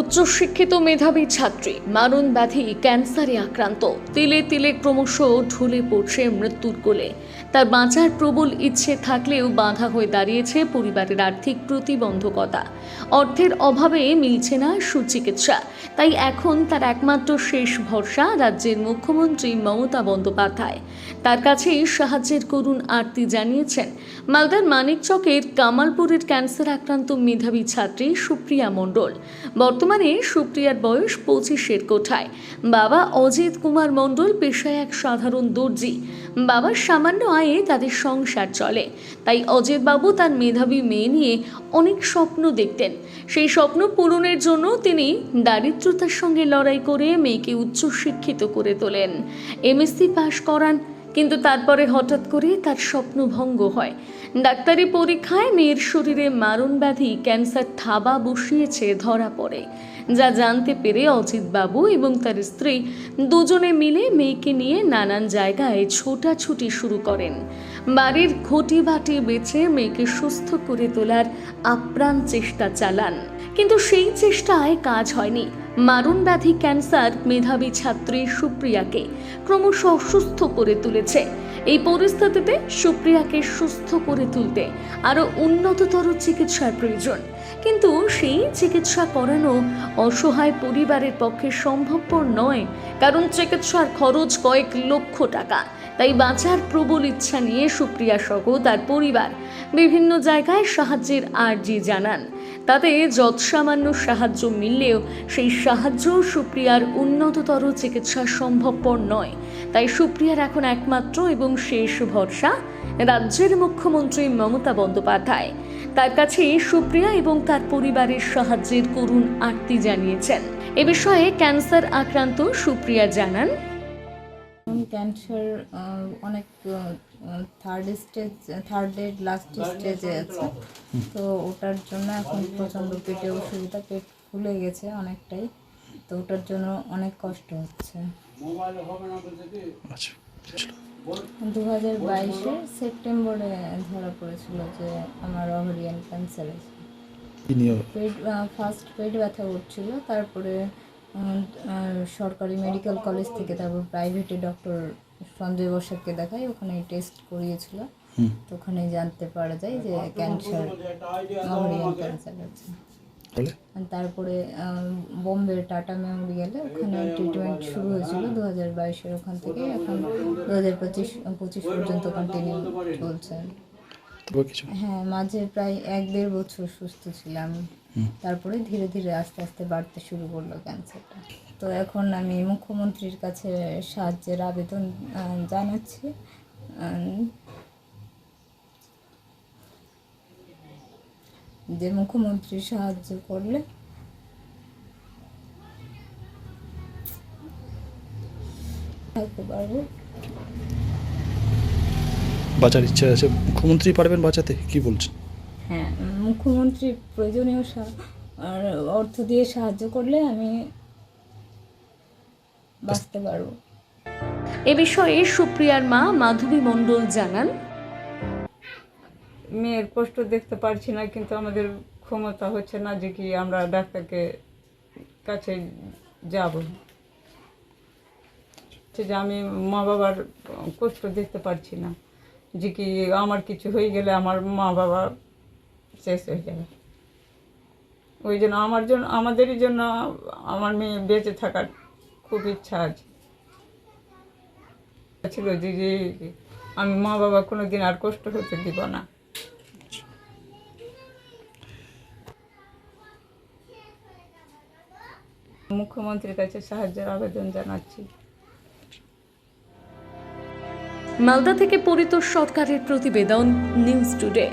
উচ্চশিক্ষিত মেধাবী ছাত্রী মারণ ব্যাধি ক্যান্সারে আক্রান্ত। তিলে তিলে ক্রমশ ঢুলে পড়ছে মৃত্যুর কোলে। তার বাঁচার প্রবল ইচ্ছে থাকলেও বাধা হয়ে দাঁড়িয়েছে পরিবারের আর্থিক প্রতিবন্ধকতা। অর্থের অভাবে মিলছে না সুচিকিৎসা। তাই এখন তার একমাত্র শেষ ভরসা রাজ্যের মুখ্যমন্ত্রী মমতা বন্দ্যোপাধ্যায়। তার কাছেই সাহায্যের করুণ আরতি জানিয়েছেন। মালদার মানিকচকের কামালপুরের ক্যান্সার আক্রান্ত মেধাবী ছাত্রী সুপ্রিয়া মণ্ডল। বর্তমানে সুপ্রিয়ার বয়স পঁচিশের কোঠায়। বাবা অজিত কুমার মণ্ডল পেশায় এক সাধারণ দর্জি। বাবার সামান্য আয়ে তাদের সংসার চলে। তাই অজিত বাবু তার মেধাবী মেয়ে নিয়ে অনেক স্বপ্ন দেখতেন। সেই স্বপ্ন পূরণের জন্য তিনি দারিদ্রতার সঙ্গে লড়াই করে মেয়েকে উচ্চশিক্ষিত করে তোলেন। এমএসসি পাশ করান কিন্তু তারপরে হঠাৎ করে তার স্বপ্ন ভঙ্গ হয়। ডাক্তারি পরীক্ষায় মেয়ের শরীরে মারণ ব্যাধি ক্যান্সার থাবা বসিয়েছে ধরা পড়ে। যা জানতে পেরে অজিত বাবু এবং তার স্ত্রী দুজনে মিলে মেয়েকে নিয়ে নানান জায়গায় ছোটাছুটি শুরু করেন। বাড়ির ঘটি বাটি বেছে মেয়েকে সুস্থ করে তোলার আপ্রাণ চেষ্টা চালান। কিন্তু সেই চেষ্টায় কাজ হয়নি। মারণ ব্যাধি ক্যান্সার মেধাবী ছাত্রী সুপ্রিয়াকে ক্রমশ অসুস্থ করে তুলেছে। এই পরিস্থিতিতে সুপ্রিয়াকে সুস্থ করে তুলতে আরও উন্নততর চিকিৎসার প্রয়োজন। কিন্তু সেই চিকিৎসা করানো অসহায় পরিবারের পক্ষে সম্ভবপর নয়, কারণ চিকিৎসার খরচ কয়েক লক্ষ টাকা। তাই বাঁচার প্রবল ইচ্ছা নিয়ে সুপ্রিয়া সহ তার পরিবার বিভিন্ন জায়গায় সাহায্যের আর্জি জানান। তাতে যৎসামান্য সাহায্য মিললেও সেই সাহায্য সুপ্রিয়ার উন্নততর চিকিৎসা সম্ভবপর নয়। তাই সুপ্রিয়ার এখন একমাত্র এবং শেষ ভরসা রাজ্যের মুখ্যমন্ত্রী মমতা বন্দ্যোপাধ্যায়। তার কাছে সুপ্রিয়া এবং তার পরিবারের সাহায্যের করুণ আরতি জানিয়েছেন। এ বিষয়ে ক্যান্সার আক্রান্ত সুপ্রিয়া জানান। ক্যান্সার অনেক থার্ড স্টেজ থার্ডের লাস্ট স্টেজে আছে। তো ওটার জন্য এখন প্রচণ্ড পেটে অসুবিধা পেট ফুলে গেছে অনেকটাই। তো ওটার জন্য অনেক কষ্ট হচ্ছে। আচ্ছা দু হাজার বাইশে সেপ্টেম্বরে ধরা পড়েছিল যে আমার অভারিয়ান ক্যান্সার আছে পেট ফার্স্ট পেট ব্যথা উঠছিল তারপরে সরকারি মেডিকেল কলেজ থেকে তারপর প্রাইভেটে ডক্টর সঞ্জয় বসাককে দেখাই ওখানে টেস্ট করিয়েছিল। তো ওখানে জানতে পারা যায় যে ক্যান্সার মেমোরিয়াল ক্যান্সার আছে তারপরে বোম্বে টাটা মেমোরিয়ালে ওখানে ট্রিটমেন্ট শুরু হয়েছিল দু হাজার বাইশের ওখান থেকে। এখন দু হাজার পঁচিশ পঁচিশ পর্যন্ত কন্টিনিউ চলছে। হ্যাঁ মাঝে প্রায় এক দেড় বছর সুস্থ ছিলাম। তারপরে ধীরে ধীরে আস্তে আস্তে বাড়তে শুরু করল ক্যান্সারটা। তো এখন আমি মুখ্যমন্ত্রীর কাছে সাহায্যের আবেদন জানাচ্ছি। যে মুখ্যমন্ত্রী সাহায্য করলে থাকতে পারব। বাঁচার ইচ্ছা আছে। মুখ্যমন্ত্রী পারবেন বাঁচাতে? কি বলছেন? হ্যাঁ মুখ্যমন্ত্রী প্রয়োজনীয় সা- আর অর্থ দিয়ে সাহায্য করলে আমি বাঁচতে পারব। এ বিষয়ে সুপ্রিয়ার মা মাধবী মণ্ডল জানান। মেয়ের কষ্ট দেখতে পারছি না কিন্তু আমাদের ক্ষমতা হচ্ছে না যে কি আমরা ডাক্তারকে কাছে যাব। হচ্ছে যে আমি মা বাবার কষ্ট দেখতে পারছি না যে কি আমার কিছু হয়ে গেলে আমার মা বাবা শেষ হয়ে যাবে। ওই জন্য আমার জন্য, আমাদেরই জন্য আমার মেয়ে বেঁচে থাকার খুব ইচ্ছা আছে। ছিল যে যে আমি মা বাবা কোনো দিন আর কষ্ট হতে দিব না। মুখ্যমন্ত্রীর কাছে সাহায্যের আবেদন জানাচ্ছি। মালদা থেকে পরিতোষ সরকারের প্রতিবেদন নিউজ টুডে।